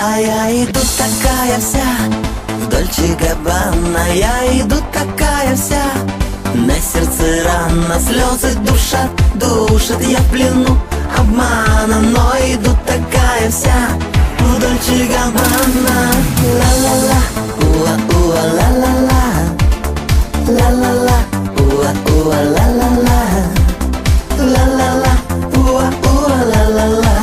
А я иду такая вся В Дольче Габбана Я иду такая вся На сердце рана Слезы душат, душат. Я в плену обмана Но иду такая вся В Дольче Габбана Ла-ла-ла Уа-уа ла-ла-ла Ла-ла-ла Уа-уа ла-ла-ла Ла-ла-ла Уа-уа ла-ла-ла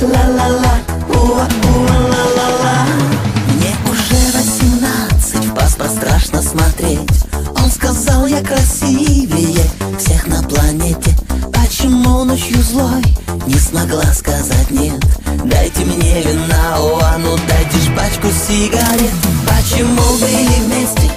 Ла-ла-ла Уа-уа-ла-ла-ла Мне уже восемнадцать, в паспорт страшно смотреть. Он сказал, я красивее всех на планете. Почему ночью злой? Не смогла сказать нет. Дайте мне вина, о, а ну дайте ж пачку сигарет. Почему были вместе,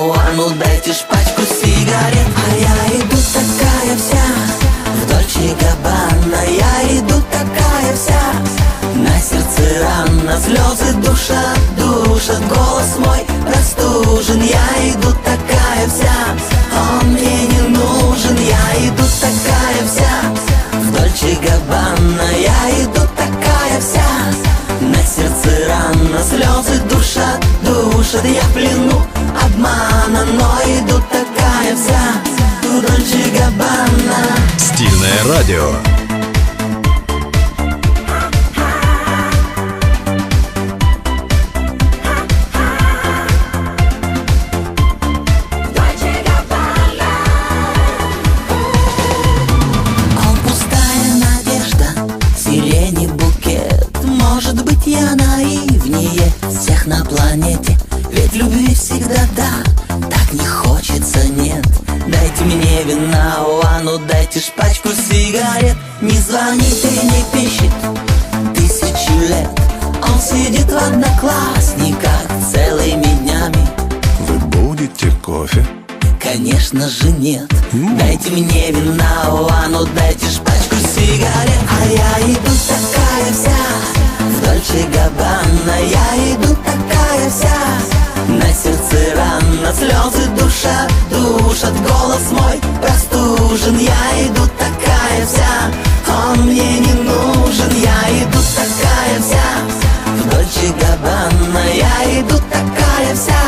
а ну дайте ж пачку сигарет. А я иду такая вся В Дольче Габбана Я иду такая вся На сердце рана Слезы душат, душат Голос мой простужен. Я иду такая вся Он мне не нужен. Я иду такая вся В Дольче Габбана Я иду такая вся На сердце рана Слезы душат, душат Я в плену обмана Но иду такая вся Дольче Габбана Стильное радио. Ж пачку сигарет Не звонит и не пишет. Тысячу лет Он сидит в одноклассниках целыми днями. Вы будете кофе? Конечно же нет. Дайте мне вина, а ну дайте ж пачку сигарет. А я иду такая вся В Дольче Габбана. Я не нужен. Я иду такая вся В Дольче Габбана. Я иду такая вся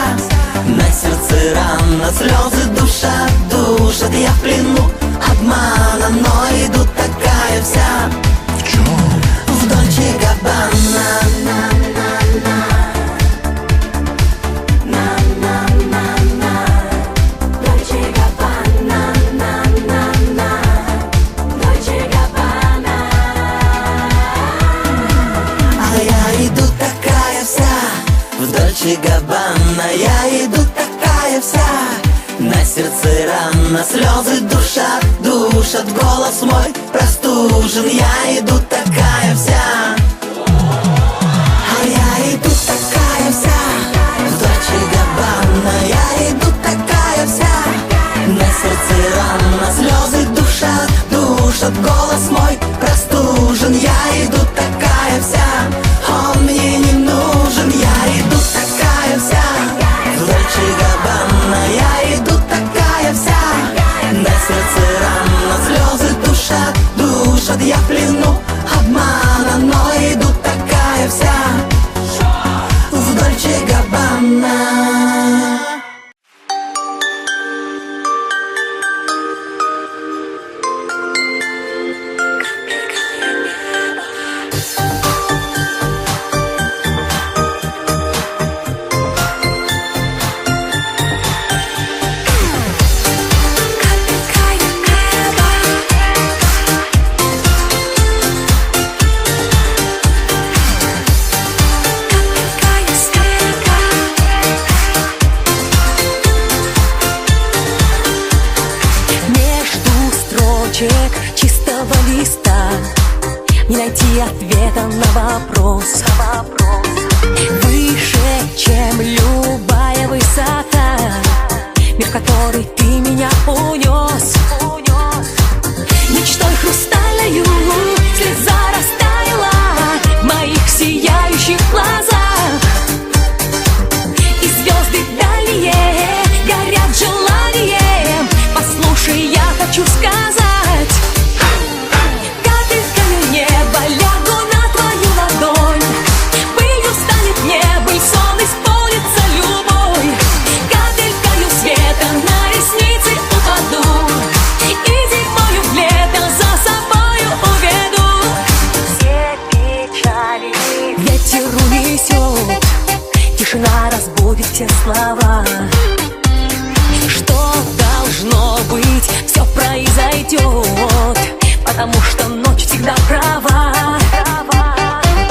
на сердце рана, слезы душат, душат. Я в плену обмана, но иду такая вся Габбана Я иду такая вся На сердце рана Слезы душат, душат Голос мой простужен. Я иду такая чистого листа. Не найти ответа на вопрос, на вопрос. Выше, чем любая высота. Мир, в который ты меня унес Что должно быть, все произойдет Потому что ночь всегда права